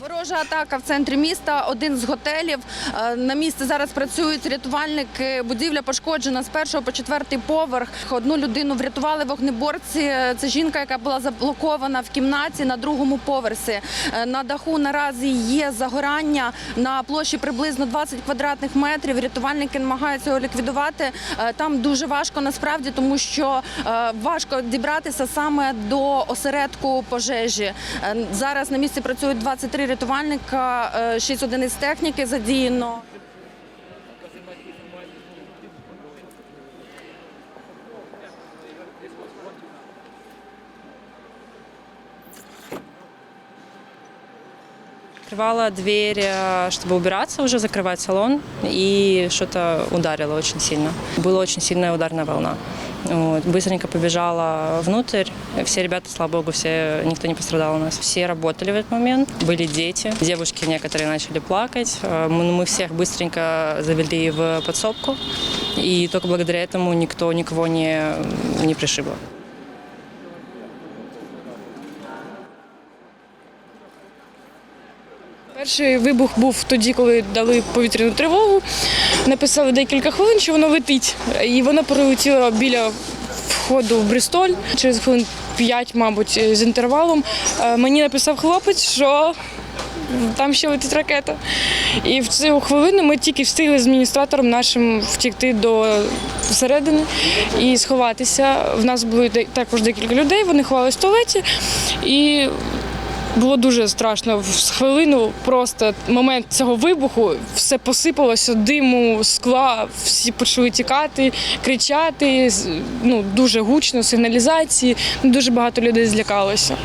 Ворожа атака в центрі міста. Один з готелів. Е, На місці зараз працюють рятувальники. Будівля пошкоджена з першого по четвертий поверх. Одну людину врятували вогнеборці. Е, Це жінка, яка була заблокована в кімнаті на другому поверсі. Е, На даху наразі є загорання на площі приблизно 20 квадратних метрів. Рятувальники намагаються його ліквідувати. Там дуже важко насправді, тому що важко дібратися саме до осередку пожежі. Зараз на місці працюють 23 рятувальника, 6 одиниць техніки задіяно. Открывала дверь, э, чтобы убираться уже, закрывать салон, и что-то ударило очень сильно. Была очень сильная ударная волна. Вот. Быстренько побежала внутрь. Все ребята, слава богу, все, никто не пострадал у нас. Все работали в этот момент. Были дети. Девушки некоторые начали плакать. Э, Мы, мы всех быстренько завели в подсобку. И только благодаря этому никто никого не, не пришибло. Перший вибух був тоді, коли дали повітряну тривогу. Написали декілька хвилин, що воно летить. І воно пролетіло біля входу в Бристоль через хвилин 5, мабуть, з інтервалом. Е, Мені написав хлопець, що там ще летить ракета. І в цю хвилину ми тільки встигли з адміністратором нашим втікти до середини і сховатися. В нас були також декілька людей, вони ховалися в туалеті. І було дуже страшно. В хвилину просто момент цього вибуху все посипалося, диму, скла, всі почали тікати, кричати. Ну дуже гучно, сигналізації. Дуже багато людей злякалося.